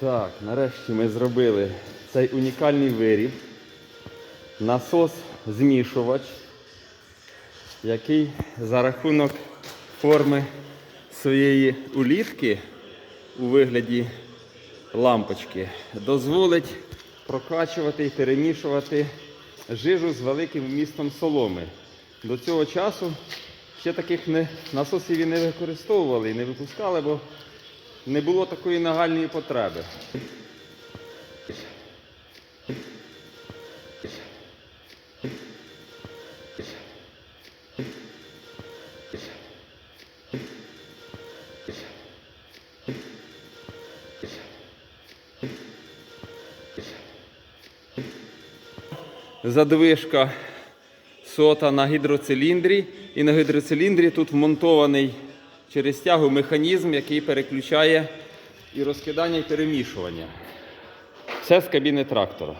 Так, нарешті ми зробили цей унікальний виріб. Насос змішувач, який за рахунок форми своєї улітки у вигляді лампочки дозволить прокачувати і перемішувати жижу з великим вмістом соломи. До цього часу ще таких не, насосів і не використовували і не випускали, бо не було такої нагальної потреби. Задвижка сота на гідроциліндрі. І на гідроциліндрі тут вмонтований через тягу механізм, який переключає і розкидання, і перемішування. Все з кабіни трактора.